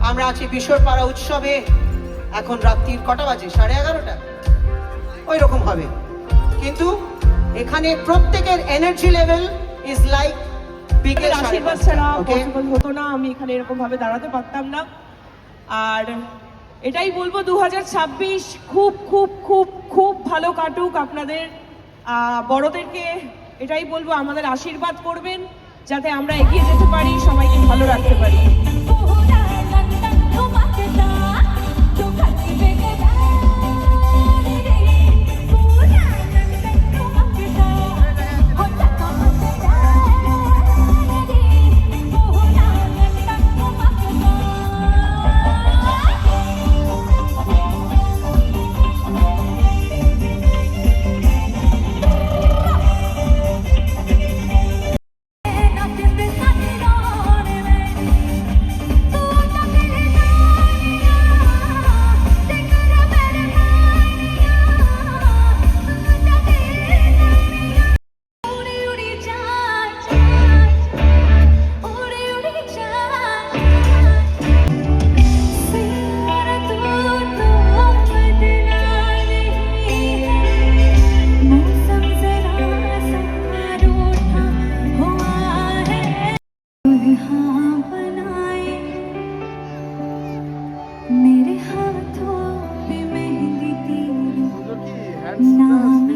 আমরা আছি বিশ্বরপাড়া উৎসবে। এখন রাত্রির কটা বাজে? সাড়ে এগারোটা। ওই রকম হবে। কিন্তু এখানে প্রত্যেকের এনার্জি লেভেল ইজ লাইক বিকেল আশীর্বাদ ছাড়া? পসিবল হতো না। আমি এখানে এরকম ভাবে দাঁড়াতে পারতাম না। আর এটাই বলব দু হাজার ছাব্বিশ খুব খুব খুব খুব ভালো কাটুক আপনাদের। আহ, বড়দেরকে এটাই বলব আমাদের আশীর্বাদ করবেন। যাতে আমরা এগিয়ে যেতে পারি সবাইকে ভালো রাখতে পারি। 那。